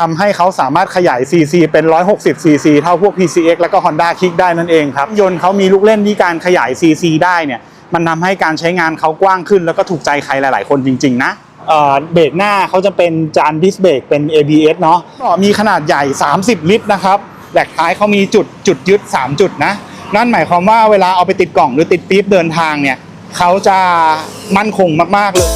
ทำให้เขาสามารถขยาย CC เป็น 160 CC เท่าพวก PCX แล้วก็ Honda Kick ได้นั่นเองครับ ยนต์เขามีลูกเล่นที่การขยาย CC ได้เนี่ยมันทำให้การใช้งานเขากว้างขึ้น แล้วก็ถูกใจใครหลาย ๆ คนจริง ๆ นะเอ่อเบรกหน้าเขาจะเป็นจานดิสเบรกเป็น ABS เนาะก็มีขนาดใหญ่ 30 ลิตรนะครับแหลกท้ายเขามีจุดจุดยึด 3 จุดนะนั่นหมายความว่าเวลาเอาไปติดกล่องหรือติดปี๊บเดินทางเนี่ยเขาจะมั่นคงมาก ๆ เลย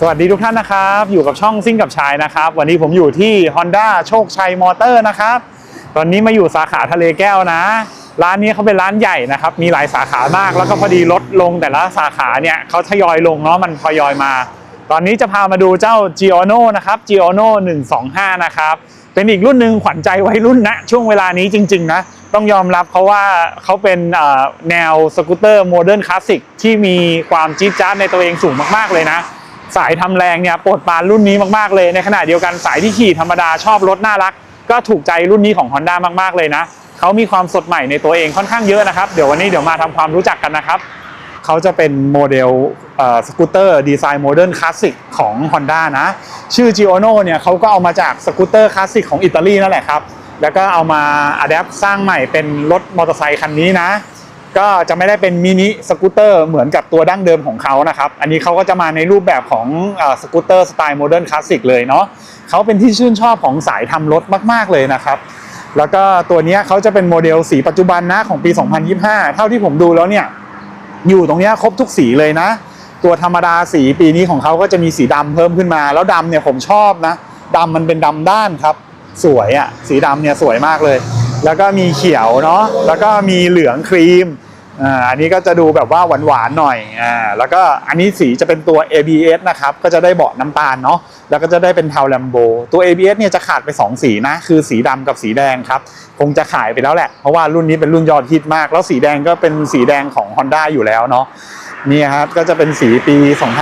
สวัสดีทุกท่านนะครับ อยู่กับช่องซิ่งกับชายนะครับ วันนี้ผมอยู่ที่ Honda โชคชัยมอเตอร์นะครับ ตอนนี้มาอยู่สาขาทะเลแก้วนะ ร้านนี้เขาเป็นร้านใหญ่นะครับ มีหลายสาขามากแล้วก็พอดีลดลงแต่ละสาขาเนี่ยเขาทยอยลงเนาะมันทยอยมา ตอนนี้จะพามาดูเจ้า g i o n o นะครับ g i o n o 125 นะครับ เป็นอีกรุ่นหนึ่งขวัญใจวัยรุ่นนะช่วงเวลานี้จริง ๆ นะ ต้องยอมรับเขาว่าเขาเป็นแนวสกูตเตอร์โมเดิร์นคลาสสิกที่มีความจี๊ดจ๊าดในตัวเองสูงมากๆเลยนะ สายทำแรงเนี่ยโปรดปรานรุ่นนี้มากๆเลยในขณะเดียวกันสายที่ขี่ธรรมดาชอบรถน่ารัก ก็ถูกใจรุ่นนี้ของ Honda มากๆเลยนะเขามีความสดใหม่ในตัวเองค่อนข้างเยอะนะครับ เดี๋ยววันนี้เดี๋ยวมาทำความรู้จักกันนะครับเขาจะเป็นโมเดลสกูตเตอร์ดีไซน์โมเดิร์นคลาสสิกของ Honda นะ ชื่อ g i o n o เนี่ยเขาก็เอามาจากสกูตเตอร์คลาสสิกของอิตาลีนั่นแหละครับ แล้วก็เอามาอัดแอปสร้างใหม่เป็นรถมอเตอร์ไซคันนี้นะ ก็จะไม่ได้เป็นมินิสกูตเตอร์เหมือนกับตัวดั้งเดิมของเขานะครับ อันนี้เขาก็จะมาในรูปแบบของสกูตเตอร์สไตล์โมเดิร์นคลาสสิกเลยเนาะเขาเป็นที่ชื่นชอบของสายทำรถมาก ๆ เลยนะครับแล้วก็ตัวนี้เขาจะเป็นโมเดลสีปัจจุบันนะของปี 2025 เท่าที่ผมดูแล้วเนี่ย อยู่ตรงนี้ครบทุกสีเลยนะ ตัวธรรมดาสีปีนี้ของเขาก็จะมีสีดำเพิ่มขึ้นมา แล้วดำเนี่ยผมชอบนะดำมันเป็นดำด้านครับ สวยอะ่ะ สีดำเนี่ยสวยมากเลย แล้วก็มีเขียวเนาะแล้วก็มีเหลืองครีมอ่าอันนี้ก็จะดูแบบว่าหวานๆหน่อยอ่าแล้วก็อันนี้สีจะเป็นตัว ABS นะครับก็จะได้เบาะน้ำตาลเนาะแล้วก็จะได้เป็นเทาแลมโบตัว ABS เนี่ยจะขาดไป 2 สีนะ คือสีดำกับสีแดงครับ คงจะขายไปแล้วแหละ เพราะว่ารุ่นนี้เป็นรุ่นยอดฮิตมาก แล้วสีแดงก็เป็นสีแดงของ Honda อยู่แล้วเนาะ นี่ครับก็จะเป็นสีปี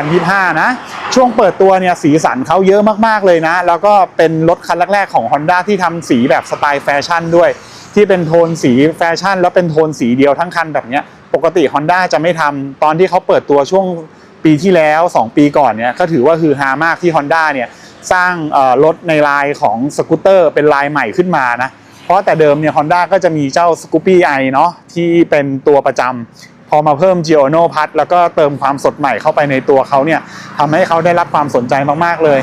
2025 นะ ช่วงเปิดตัวเนี่ยสีสันเขาเยอะมากๆเลยนะ แล้วก็เป็นรถคันแรกๆของ Honda ที่ทำสีแบบสไตล์แฟชั่นด้วย ที่เป็นโทนสีแฟชั่น แล้วเป็นโทนสีเดียวทั้งคันแบบนี้ปกติ Honda จะไม่ทำตอนที่เขาเปิดตัวช่วงปีที่แล้ว 2 ปีก่อนเนี่ยก็ถือว่าฮือฮามากที่ Honda เนี่ยสร้างรถในลายของสกูตเตอร์เป็นลายใหม่ขึ้นมานะเพราะแต่เดิมเนี่ย Honda ก็จะมีเจ้า Scoopy i เนาะที่เป็นตัวประจำ พอมาเพิ่ม g i o n o Pat แล้วก็เติมความสดใหม่เข้าไปในตัวเขาเนี่ยทำให้เขาได้รับความสนใจมากๆเลย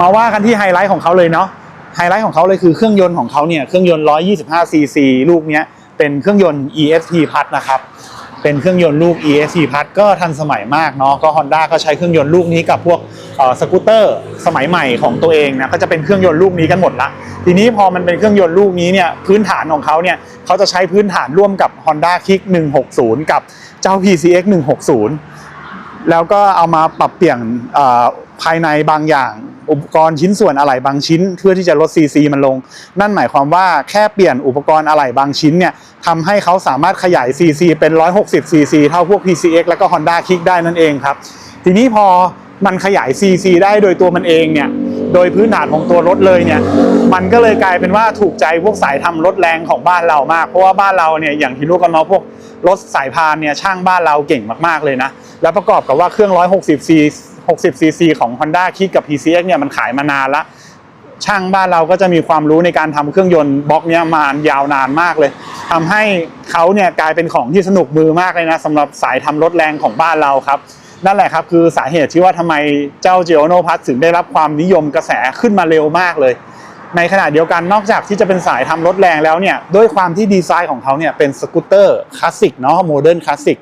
มาว่ากันที่ไฮไลท์ของเขาเลยเนาะไฮไลท์ของเขาเลยคือเครื่องยนต์ของเขาเนี่ยเครื่องยนต์ 125 cc ลูกเนี้ยเป็นเครื่องยนต์ ESP พัดนะครับ เป็นเครื่องยนต์ลูก ESP พัดก็ทันสมัยมากเนาะก็ Honda ก็ใช้เครื่องยนต์ลูกนี้กับพวกสกูตเตอร์สมัยใหม่ของตัวเองนะก็จะเป็นเครื่องยนต์ลูกนี้กันหมดละทีนี้พอมันเป็นเครื่องยนต์ลูกนี้เนี่ยพื้นฐานของเขาเนี่ยเขาจะใช้พื้นฐานร่วมกับ Honda Kick 160 กับเจ้า PCX 160 แล้วก็เอามาปรับเปลี่ยน ภายในบางอย่าง อุปกรณ์ชิ้นส่วนอะไหล่บางชิ้น เพื่อที่จะลด CC มันลง นั่นหมายความว่าแค่เปลี่ยนอุปกรณ์อะไหล่บางชิ้นเนี่ยทำให้เขาสามารถขยาย CC เป็น 160 CC เท่าพวก PCX แล้วก็ Honda Kick ได้นั่นเองครับ ทีนี้พอมันขยาย CC ได้โดยตัวมันเองเนี่ยโดยพื้นฐานของตัวรถเลยเนี่ย มันก็เลยกลายเป็นว่าถูกใจพวกสายทำรถแรงของบ้านเรามาก เพราะว่าบ้านเราเนี่ยอย่างฮิโร่กันเนาะพวกรถสายพานเนี่ยช่างบ้านเราเก่งมากๆเลยนะ แล้วประกอบกับว่าเครื่อง 160cc 60cc ของ Honda คิดกับ PCX เนี่ยมันขายมานานละช่างบ้านเราก็จะมีความรู้ในการทำเครื่องยนต์บล็อกเนี่ยมายาวนานมากเลย ทำให้เขาเนี่ยกลายเป็นของที่สนุกมือมากเลยนะสำหรับสายทำรถแรงของบ้านเราครับ นั่นแหละครับคือสาเหตุที่ว่าทำไมเจ้าเจโอโนพัทถึงได้รับความนิยมกระแสขึ้นมาเร็วมากเลย ในขณะเดียวกันนอกจากที่จะเป็นสายทำรถแรงแล้วเนี่ยด้วยความที่ดีไซน์ของเขาเนี่ยเป็นสกูตเตอร์คลาสสิกเนาะโมเดิร์นคลาสสิก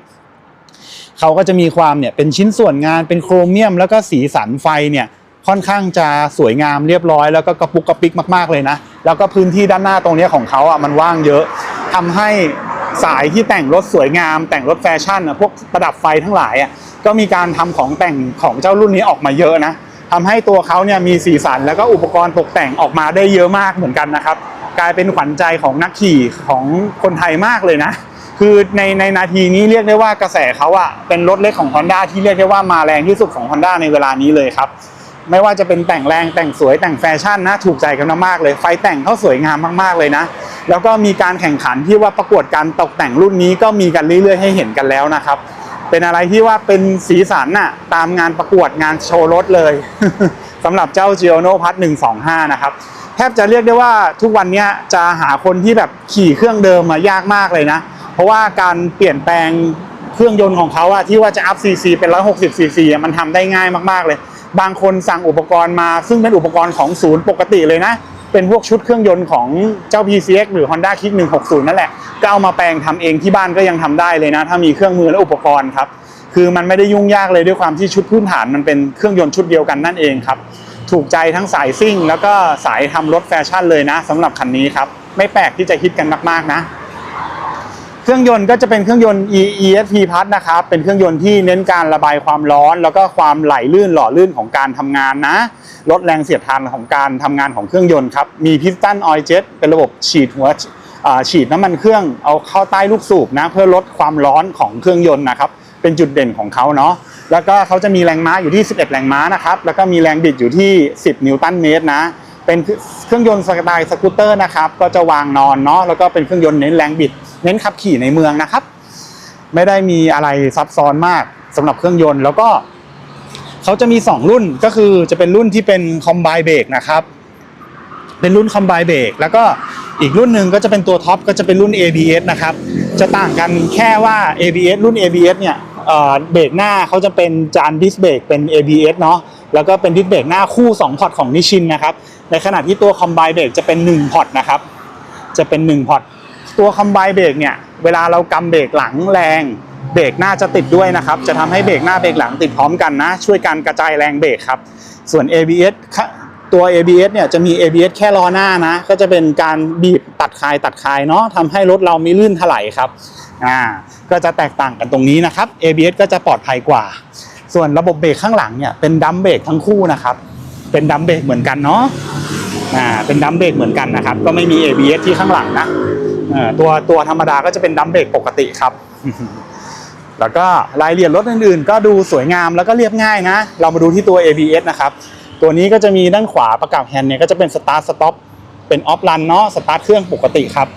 เขาก็จะมีความเนี่ยเป็นชิ้นส่วนงานเป็นโครเมียม แล้วก็สีสันไฟเนี่ยค่อนข้างจะสวยงามเรียบร้อยแล้วก็กระปุกกระปิกมากๆเลยนะ แล้วก็พื้นที่ด้านหน้าตรงนี้ของเขาอะมันว่างเยอะทำให้สายที่แต่งรถสวยงาม แต่งรถแฟชั่นอะพวกประดับไฟทั้งหลายอะก็มีการทำของแต่งของเจ้ารุ่นนี้ออกมาเยอะนะทำให้ตัวเขาเนี่ยมีสีสันแล้วก็อุปกรณ์ตกแต่งออกมาได้เยอะมากเหมือนกันนะครับ กลายเป็นขวัญใจของนักขี่ของคนไทยมากเลยนะ คือในในนาทีนี้เรียกได้ว่ากระแสเขาอะเป็นรถเล็กของ Honda ที่เรียกได้ว่ามาแรงที่สุดของ Honda ในเวลานี้เลยครับ ไม่ว่าจะเป็นแต่งแรงแต่งสวยแต่งแฟชั่นนะ ถูกใจกันมากๆเลย ไฟแต่งเขาสวยงามมากๆเลยนะ แล้วก็มีการแข่งขันที่ว่าประกวดการตกแต่งรุ่นนี้ก็มีกันเรื่อยๆให้เห็นกันแล้วนะครับ เป็นอะไรที่ว่าเป็นสีสันน่ะตามงานประกวดงานโชว์รถเลยสำหรับเจ้า g i o n o พัท125 นะครับแทบจะเรียกได้ว่าทุกวันนี้จะหาคนที่แบบขี่เครื่องเดิมมายากมากเลยนะ ราะว่าการเปลี่ยนแปลงเครื่องยนต์ของเขาอะที่ว่าจะอัพซีซีเป็น160ซีซีมันทำได้ง่ายมากๆเลย บางคนสั่งอุปกรณ์มาซึ่งเป็นอุปกรณ์ของศูนย์ปกติเลยนะ เป็นพวกชุดเครื่องยนต์ของเจ้า PCX หรือ Honda Kick 160 นั่นแหละ ก็เอามาแปลงทำเองที่บ้านก็ยังทำได้เลยนะ ถ้ามีเครื่องมือและอุปกรณ์ครับ คือมันไม่ได้ยุ่งยากเลยด้วยความที่ชุดพื้นฐานมันเป็นเครื่องยนต์ชุดเดียวกันนั่นเองครับ ถูกใจทั้งสายซิ่ง แล้วก็สายทำรถแฟชั่นเลยนะสำหรับคันนี้ครับ ไม่แปลกที่จะฮิตกันมากๆนะ เครื่องยนต์ก็จะเป็นเครื่องยนต์ E- ESP Plus นะครับ เป็นเครื่องยนต์ที่เน้นการระบายความร้อน แล้วก็ความไหลลื่นหล่อลื่นของการทำงานนะ ลดแรงเสียดทานของการทำงานของเครื่องยนต์ครับ มีพิสตันออยเจ็ตเป็นระบบฉีดหัวฉีดน้ำมันเครื่องเอาเข้าใต้ลูกสูบนะ เพื่อลดความร้อนของเครื่องยนต์นะครับ เป็นจุดเด่นของเขาเนาะ แล้วก็เขาจะมีแรงม้าอยู่ที่ 11 แรงม้านะครับ แล้วก็มีแรงบิดอยู่ที่ 10 นิวตันเมตรนะ เป็นเครื่องยนต์สไตล์สกูตเตอร์นะครับก็จะวางนอนเนาะแล้วก็เป็นเครื่องยนต์เน้นแรงบิด เน้นขับขี่ในเมืองนะครับ ไม่ได้มีอะไรซับซ้อนมากสำหรับเครื่องยนต์แล้วก็เขาจะมี 2 รุ่นก็คือจะเป็นรุ่นที่เป็นคอมไบเบรกนะครับ เป็นรุ่นคอมไบเบรกแล้วก็อีกรุ่นหนึ่งก็จะเป็นตัวท็อปก็จะเป็นรุ่น ABS นะครับ จะต่างกันแค่ว่า ABS รุ่น ABS เนี่ยเอ่อเบรกหน้าเขาจะเป็นจานดิสเบรกเป็น ABS เนาะแล้วก็เป็นดิสเบรกหน้าคู่ 2 พอร์ตของนิชินนะครับ ในขณะที่ตัวคอมไบเบรกจะเป็น1พอตนะครับ จะเป็น1พอตตัวคอมไบเบรกเนี่ย เวลาเรากำเบรกหลังแรง เบรกหน้าจะติดด้วยนะครับ จะทำให้เบรกหน้าเบรกหลังติดพร้อมกันนะ ช่วยการกระจายแรงเบรกครับ ส่วน ABS ตัว ABS เนี่ยจะมี ABS แค่ล้อหน้านะ ก็จะเป็นการบีบตัดคายตัดคายเนาะทำให้รถเราไม่ลื่นถลายครับ อ่า ก็จะแตกต่างกันตรงนี้นะครับ ABS ก็จะปลอดภัยกว่า ส่วนระบบเบรกข้างหลังเนี่ยเป็นดัมเบรกทั้งคู่นะครับ เป็นดัมเบรกเหมือนกันเนาะอ่าเป็นดัมเบรกเหมือนกันนะครับ ก็ไม่มี ABS ที่ข้างหลังนะอ่อตัวตัวธรรมดาก็จะเป็นดัมเบรกปกติครับ แล้วก็รายละเอียดรถอื่นๆ ก็ดูสวยงามแล้วก็เรียบง่ายนะ เรามาดูที่ตัว ABS นะครับ ตัวนี้ก็จะมีด้านขวาประกับแฮนด์เนี่ยก็จะเป็นสตาร์ทสต็อปเป็นออฟรันเนาะสตาร์ทเครื่องปกติครับ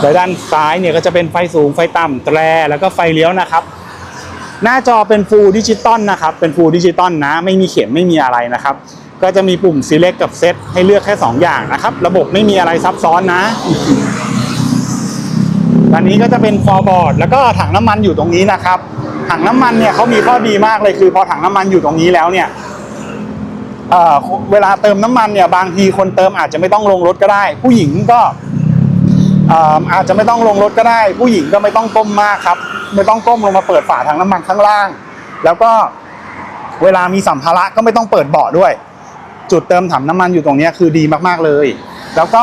โดยด้านซ้ายเนี่ยก็จะเป็นไฟสูงไฟต่ำแตรแล้วก็ไฟเลี้ยวนะครับ หน้าจอเป็นฟูลดิจิตอลนะครับ เป็นฟูลดิจิตอลนะ ไม่มีเข็มไม่มีอะไรนะครับ ก็จะมีปุ่ม select กับ set ให้เลือกแค่ 2 อย่างนะครับ ระบบไม่มีอะไรซับซ้อนนะอันนี้ก็จะเป็นฟอร์บอร์ดแล้วก็ถังน้ำมันอยู่ตรงนี้นะครับ ถังน้ำมันเนี่ยเขามีข้อดีมากเลยคือพอถังน้ำมันอยู่ตรงนี้แล้วเนี่ยเเวลาเติมน้ำมันเนี่ยบางทีคนเติมอาจจะไม่ต้องลงรถก็ได้ ผู้หญิงก็เอ่อาจจะไม่ต้องลงรถก็ได้ ผู้หญิงก็ไม่ต้องก้มมากครับ ไม่ต้องก้มลงมาเปิดฝาถังน้ำมันข้างล่าง แล้วก็เวลามีสัมภาระก็ไม่ต้องเปิดเบาะด้วย จุดเติมถังน้ำมันอยู่ตรงนี้คือดีมากๆเลย แล้วก็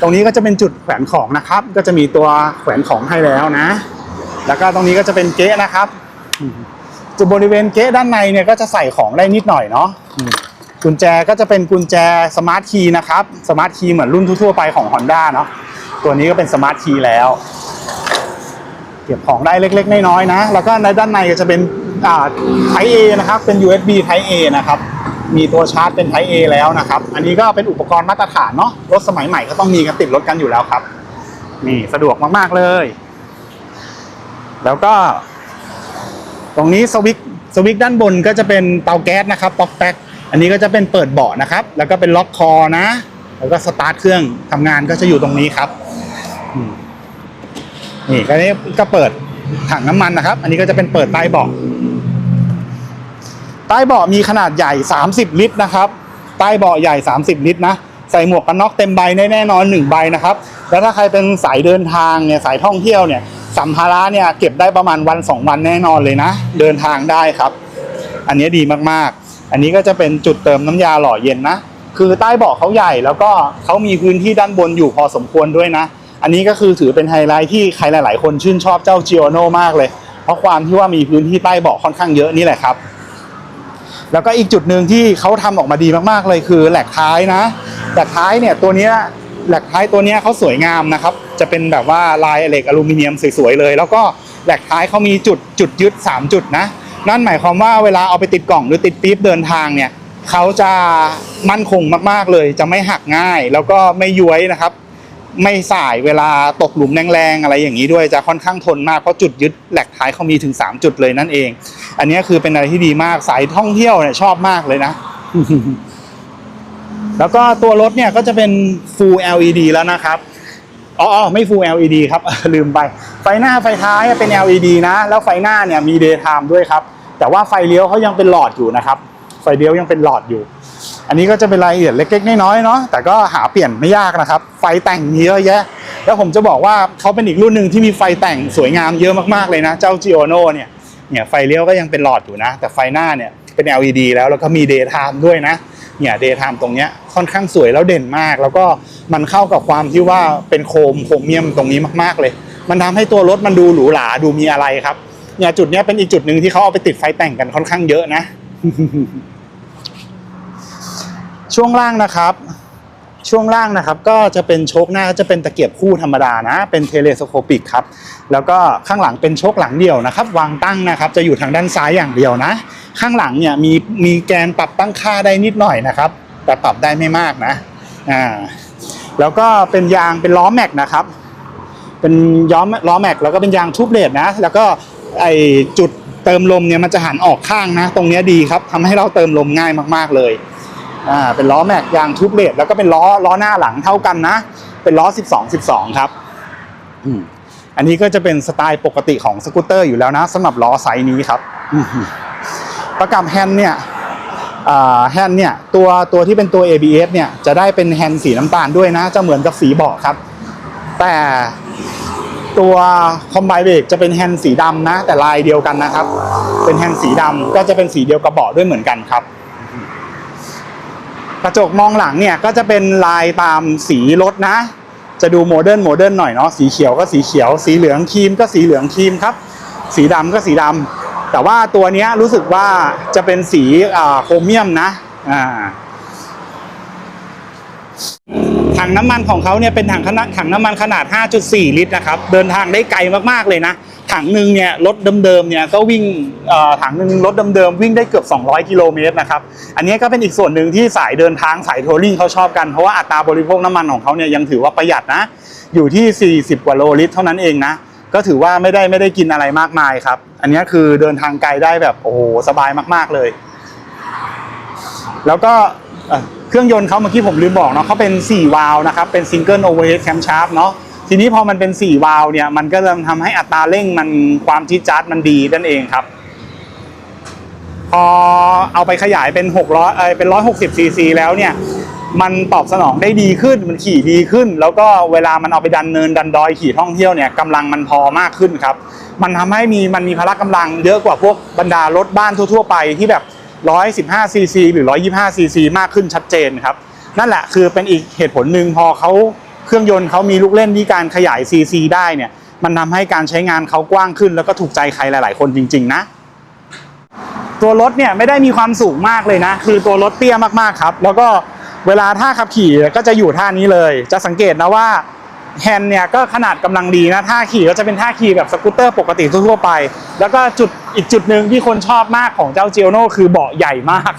ตรงนี้ก็จะเป็นจุดแขวนของนะครับ ก็จะมีตัวแขวนของให้แล้วนะ แล้วก็ตรงนี้ก็จะเป็นเก๊ะนะครับ จุดบริเวณเก๊ะด้านในเนี่ยก็จะใส่ของได้นิดหน่อยเนาะกุญแจก็จะเป็นกุญแจสมาร์ทคีย์นะครับสมาร์ทคีย์เหมือนรุ่นทั่วๆไปของ Honda เนาะตัวนี้ก็เป็นสมาร์ทคีย์แล้วเก็บของได้เล็ก ๆ น้อยๆนะ แล้วก็ในด้านในก็จะเป็นอ่า Type A นะครับ เป็น USB Type A นะครับ มีตัวชาร์จเป็น Type A แล้วนะครับ อันนี้ก็เป็นอุปกรณ์มาตรฐานเนาะรถสมัยใหม่ก็ต้องมีกันติดรถกันอยู่แล้วครับ นี่สะดวกมากๆเลย แล้วก็ ตรงนี้สวิตสวิตด้านบนก็จะเป็นเตาแก๊สนะครับป๊อกแป๊กอันนี้ก็จะเป็นเปิดเบาะนะครับ แล้วก็เป็นล็อกคอนะ แล้วก็สตาร์ทเครื่องทำงานก็จะอยู่ตรงนี้ครับนี่ก็นี้ก็เปิดถังน้ำมันนะครับ อันนี้ก็จะเป็นเปิดใต้เบาะ ใต้เบาะมีขนาดใหญ่ 30 ลิตรนะครับใต้เบาะใหญ่ 30 ลิตรนะใส่หมวกกันน็อกเต็มใบแน่นอน1ใบนะครับแล้วถ้าใครเป็นสายเดินทางเนี่ยสายท่องเที่ยวเนี่ยสัมภาระเนี่ยเก็บได้ประมาณวัน 2 วันแน่นอนเลยนะ เดินทางได้ครับ อันนี้ดีมากๆ อันนี้ก็จะเป็นจุดเติมน้ำยาหล่อเย็นนะคือใต้เบาะเขาใหญ่แล้วก็เขามีพื้นที่ด้านบนอยู่พอสมควรด้วยนะ อันนี้ก็คือถือเป็นไฮไลท์ที่ใครหลาย ๆ คนชื่นชอบเจ้า g i o n o มากเลย เพราะความที่ว่ามีพื้นที่ใต้เบาะค่อนข้างเยอะนี่แหละครับ แล้วก็อีกจุดหนึ่งที่เขาทำออกมาดีมากๆเลยคือแหลกท้ายนะแหลกท้ายเนี่ยตัวเนี้ยแหลกท้ายตัวเนี้ยเขาสวยงามนะครับ จะเป็นแบบว่าลายเหล็กอลูมิเนียมสวยๆเลย แล้วก็แหลกท้ายเขามีจุดจุดยึด 3 จุดนะ นั่นหมายความว่าเวลาเอาไปติดกล่องหรือติดปี๊บเดินทางเนี่ยเขาจะมั่นคงมากๆเลย จะไม่หักง่าย แล้วก็ไม่ย้วยนะครับ ไม่สายเวลาตกหลุมแรงๆอะไรอย่างนี้ด้วยจะค่อนข้างทนมากเพราะจุดยึดแหลกท้ายเขามีถึง 3 จุดเลยนั่นเอง อันนี้คือเป็นอะไรที่ดีมากสายท่องเที่ยวเนี่ยชอบมากเลยนะ แล้วก็ตัวรถเนี่ยก็จะเป็น Full LED แล้วนะครับอ๋อไม่ Full LED ครับลืมไป ไฟหน้าไฟท้ายเป็น LED นะ แล้วไฟหน้าเนี่ยมี Daytime ด้วยครับ แต่ว่าไฟเลี้ยวเขายังเป็นหลอดอยู่นะครับ ไฟเลี้ยวยังเป็นหลอดอยู่ อันนี้ก็จะเป็นรายละเอียดเล็กๆน้อยๆเนาะแต่ก็หาเปลี่ยนไม่ยากนะครับ ไฟแต่งเยอะแยะ แล้วผมจะบอกว่าเขาเป็นอีกรุ่นหนึ่งที่มีไฟแต่งสวยงามเยอะมากๆเลยนะ เจ้า g i o n o เนี่ยเนี่ยไฟเลี้ยวก็ยังเป็นหลอดอยู่นะ แต่ไฟหน้าเนี่ยเป็น LED แล้วแล้วก็มี Daytime ด้วยนะเนี่ย Daytime ตรงเนี้ยค่อนข้างสวยแล้วเด่นมาก แล้วก็มันเข้ากับความที่ว่าเป็นโคมโครเมียมตรงนี้มากๆเลย มันทำให้ตัวรถมันดูหรูหราดูมีอะไรครับเนี่ยจุดเนี้ยเป็นอีกจุดหนึ่งที่เขาเอาไปติดไฟแต่งกันค่อนข้างเยอะนะ ช่วงล่างนะครับ ช่วงล่างนะครับก็จะเป็นโชคหน้าจะเป็นตะเกียบคู่ธรรมดานะ เป็นเทเลสโคปิกครับ แล้วก็ข้างหลังเป็นโชคหลังเดี่ยวนะครับ วางตั้งนะครับจะอยู่ทางด้านซ้ายอย่างเดียวนะ ข้างหลังเนี่ยมีมีแกนปรับตั้งค่าได้นิดหน่อยนะครับ แต่ปรับได้ไม่มากนะอ่าแล้วก็เป็นยางเป็นล้อแม็กนะครับ เป็นย้อมล้อแม็กแล้วก็เป็นยางทูบเลดนะ แล้วก็ไอจุดเติมลมเนี่ยมันจะหันออกข้างนะ ตรงนี้ดีครับทำให้เราเติมลมง่ายมากๆเลย อ่าเป็นล้อแม็กยางทูบเลดแล้วก็เป็นล้อล้อหน้าหลังเท่ากันนะ เป็นล้อ 12 12 ครับอืมอันนี้ก็จะเป็นสไตล์ปกติของสกูตเตอร์อยู่แล้วนะสำหรับล้อไซส์นี้ครับประกับแฮนด์เนี่ยอ่าแฮนด์เนี่ยตัวตัวที่เป็นตัว ABS เนี่ยจะได้เป็นแฮนด์สีน้ำตาลด้วยนะ จะเหมือนกับสีเบาะครับ แต่ตัวคอมไบเบรกจะเป็นแฮนด์สีดำนะ แต่ลายเดียวกันนะครับ เป็นแฮนด์สีดำก็จะเป็นสีเดียวกับเบาะด้วยเหมือนกันครับ กระจกมองหลังเนี่ยก็จะเป็นลายตามสีรถนะ จะดูโมเดิร์นโมเดิร์นหน่อยเนาะสีเขียวก็สีเขียว สีเหลืองครีมก็สีเหลืองครีมครับ สีดำก็สีดำแต่ว่าตัวนี้รู้สึกว่าจะเป็นสีอ่าโครเมียมนะอ่าถังน้ำมันของเขาเนี่ยเป็นถังขนาดถังน้ำมันขนาด 5.4 ลิตรนะครับ เดินทางได้ไกลมากๆเลยนะ ถังหนึ่งเนี่ยรถเดิมๆเนี่ยก็วิ่งถังหนึ่งรถเดิมๆวิ่งได้เกือบ 200 กิโลเมตรนะครับอันนี้ก็เป็นอีกส่วนหนึ่งที่สายเดินทางสายทัวริงเขาชอบกันเพราะว่าอัตราบริโภคน้ำมันของเขาเนี่ยยังถือว่าประหยัดนะ อยู่ที่ 40 กว่าโลลิตรเท่านั้นเองนะก็ถือว่าไม่ได้ไม่ได้กินอะไรมากมายครับ อันนี้คือเดินทางไกลได้แบบโอ้โหสบายมากๆเลย แล้วก็เอ่อเครื่องยนต์เขาเมื่อกี้ผมลืมบอกเนาะเขาเป็น 4 วาล์วนะครับเป็นซิงเกิลโอเวอร์เฮดแคมชาร์ปเนาะ ทีนี้พอมันเป็น 4 วาล์วเนี่ยมันก็จะทำให้อัตราเร่งมันความจี๊ดจ๊าดมันดีนั่นเองครับ พอเอาไปขยายเป็น600เออเป็น 160ซีซีแล้วเนี่ยมันตอบสนองได้ดีขึ้นมันขี่ดีขึ้น แล้วก็เวลามันเอาไปดันเนินดันดอยขี่ท่องเที่ยวเนี่ยกำลังมันพอมากขึ้นครับ มันทำให้มีมันมีพละกำลังเยอะกว่าพวกบรรดารถบ้านทั่ว ๆ ไปที่แบบ115ซีซีหรือ125ซีซีมากขึ้นชัดเจนครับ นั่นแหละคือเป็นอีกเหตุผลหนึ่งพอเขา เครื่องยนต์เขามีลูกเล่นที่การขยายซีซีได้เนี่ยมันทำให้การใช้งานเขากว้างขึ้น แล้วก็ถูกใจใครหลาย ๆ คนจริง ๆ นะ ตัวรถเนี่ยไม่ได้มีความสูงมากเลยนะ คือตัวรถเตี้ยมากๆครับ แล้วก็เวลาท่าขับขี่ก็จะอยู่ท่านี้เลย จะสังเกตนะว่า แฮนด์เนี่ยก็ขนาดกำลังดีนะท่าขี่ก็จะเป็นท่าขี่แบบสกูตเตอร์ปกติทั่วไป แล้วก็จุดอีกจุดหนึ่งที่คนชอบมากของเจ้าเจียโน่คือเบาะใหญ่มาก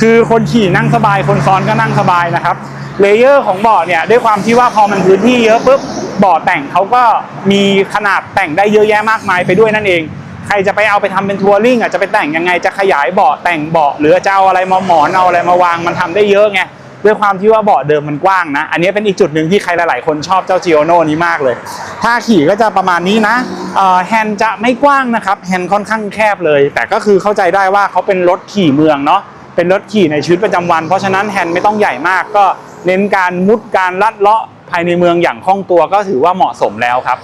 คือคนขี่นั่งสบายคนซ้อนก็นั่งสบายนะครับเลเยอร์ของเบาะเนี่ยด้วยความที่ว่าพอมันพื้นที่เยอะปุ๊บเบาะแต่งเขาก็มีขนาดแต่งได้เยอะแยะมากมายไปด้วยนั่นเองใครจะไปเอาไปทำเป็นทัวริงอะจะไปแต่งยังไงจะขยายเบาะแต่งเบาะหรือจะเอาอะไรมาหมอนเอาอะไรมาวางมันทำได้เยอะไง ด้วยความที่ว่าเบาะเดิมมันกว้างนะ อันนี้เป็นอีกจุดหนึ่งที่ใครหลาย ๆ คนชอบเจ้า g i o n o นี้มากเลย ถ้าขี่ก็จะประมาณนี้นะแฮนด์จะไม่กว้างนะครับแฮนด์ค่อนข้างแคบเลย แต่ก็คือเข้าใจได้ว่าเขาเป็นรถขี่เมืองเนาะเป็นรถขี่ในชีวิตประจำวัน เพราะฉะนั้นแฮนด์ไม่ต้องใหญ่มาก ก็เน้นการมุดการลัดเลาะภายในเมืองอย่างคล่องตัวก็ถือว่าเหมาะสมแล้วครับ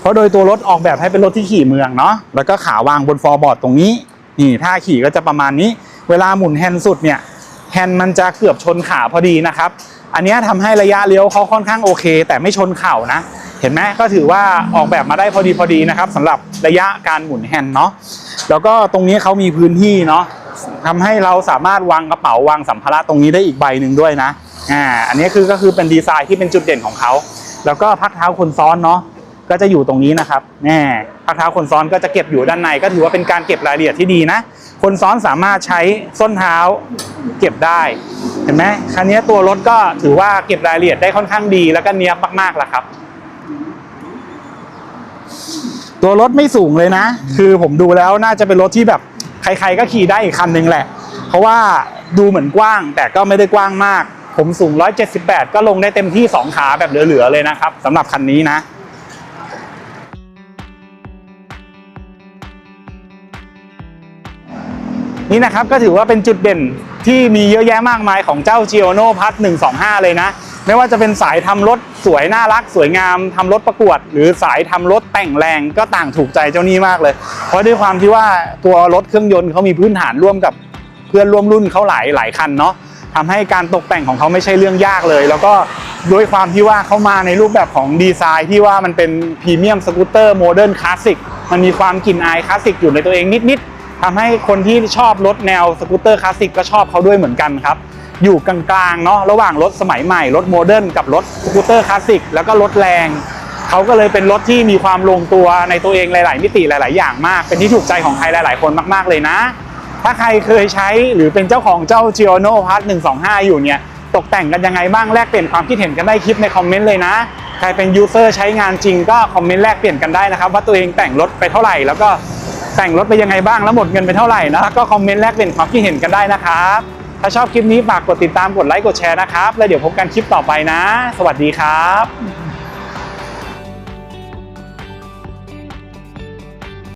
เพราะโดยตัวรถออกแบบให้เป็นรถที่ขี่เมืองเนาะแล้วก็ขาวางบนฟอร์บอร์ดตรงนี้นี่ถ้าขี่ก็จะประมาณนี้ เวลาหมุนแฮนด์สุดเนี่ย แฮนด์มันจะเกือบชนขาพอดีนะครับ อันนี้ยทำให้ระยะเลี้ยวเขาค่อนข้างโอเค แต่ไม่ชนเข่านะ เห็นไหมก็ถือว่าออกแบบมาได้พอดีพอดีนะครับสำหรับระยะการหมุนแฮนด์เนาะแล้วก็ตรงนี้เขามีพื้นที่เนาะทำให้เราสามารถวางกระเป๋าวางสัมภาระตรงนี้ได้อีกใบหนึ่งด้วยนะอ่าอันนี้คือก็คือเป็นดีไซน์ที่เป็นจุดเด่นของเขาแล้วก็พักเท้าคนซ้อนเนาะ ก็จะอยู่ตรงนี้นะครับแน่พักเท้าคนซ้อนก็จะเก็บอยู่ด้านใน ก็ถือว่าเป็นการเก็บรายละเอียดที่ดีนะ คนซ้อนสามารถใช้ส้นเท้าเก็บได้ เห็นไหมคันนี้ตัวรถก็ถือว่าเก็บรายละเอียดได้ค่อนข้างดี แล้วก็เนี้ยบมากๆแล้วครับ ตัวรถไม่สูงเลยนะ คือผมดูแล้วน่าจะเป็นรถที่แบบใครๆก็ขี่ได้อีกคันนึงแหละ เพราะว่าดูเหมือนกว้าง แต่ก็ไม่ได้กว้างมาก ผมสูง 178 ก็ลงได้เต็มที่ 2 ขาแบบเหลือๆเลยนะครับสำหรับคันนี้นะ นี่นะครับก็ถือว่าเป็นจุดเด่นที่มีเยอะแยะมากมายของเจ้า g i o n o พัท125 เลยนะ ไม่ว่าจะเป็นสายทำรถสวยน่ารัก สวยงามทำรถประกวด หรือสายทำรถแต่งแรงก็ต่างถูกใจเจ้านี้มากเลย เพราะด้วยความที่ว่าตัวรถเครื่องยนต์เขามีพื้นฐานร่วมกับเพื่อนร่วมรุ่นเขาหลายหลายคันเนาะทำให้การตกแต่งของเขาไม่ใช่เรื่องยากเลย แล้วก็ด้วยความที่ว่าเขามาในรูปแบบของดีไซน์ที่ว่ามันเป็นพรีเมียมสกูตเตอร์โมเดิร์นคลาสสิกมันมีความกลิ่นอายคลาสสิกอยู่ในตัวเองนิดๆ ทำให้คนที่ชอบรถแนวสกูตเตอร์คลาสสิกก็ชอบเขาด้วยเหมือนกันครับ อยู่กลางๆเนาะระหว่างรถสมัยใหม่ รถโมเดิร์นกับรถสกูตเตอร์คลาสสิกแล้วก็รถแรง เขาก็เลยเป็นรถที่มีความลงตัวในตัวเองหลาย ๆ มิติหลาย ๆ อย่างมาก เป็นที่ถูกใจของใครหลาย ๆ คนมาก ๆ เลยนะ ถ้าใครเคยใช้หรือเป็นเจ้าของเจ้า g i o n o p a s 125 อยู่เนี่ยตกแต่งกันยังไงบ้างแลกเปลี่ยนความคิดเห็นกันได้คลิปในคอมเมนต์เลยนะใครเป็นยูเซอร์ใช้งานจริงก็คอมเมนต์แลกเปลี่ยนกันได้นะครับว่าตัวเองแต่งรถไปเท่าไหร่แล้วก็ แต่งรถไปยังไงบ้างแล้วหมดเงินไปเท่าไหร่นะก็คอมเมนต์แลกเปลี่ยนความคิดเห็นกันได้นะครับ ถ้าชอบคลิปนี้ฝากกดติดตามกดไลค์กดแชร์นะครับ แล้วเดี๋ยวพบกันคลิปต่อไปนะ สวัสดีครับ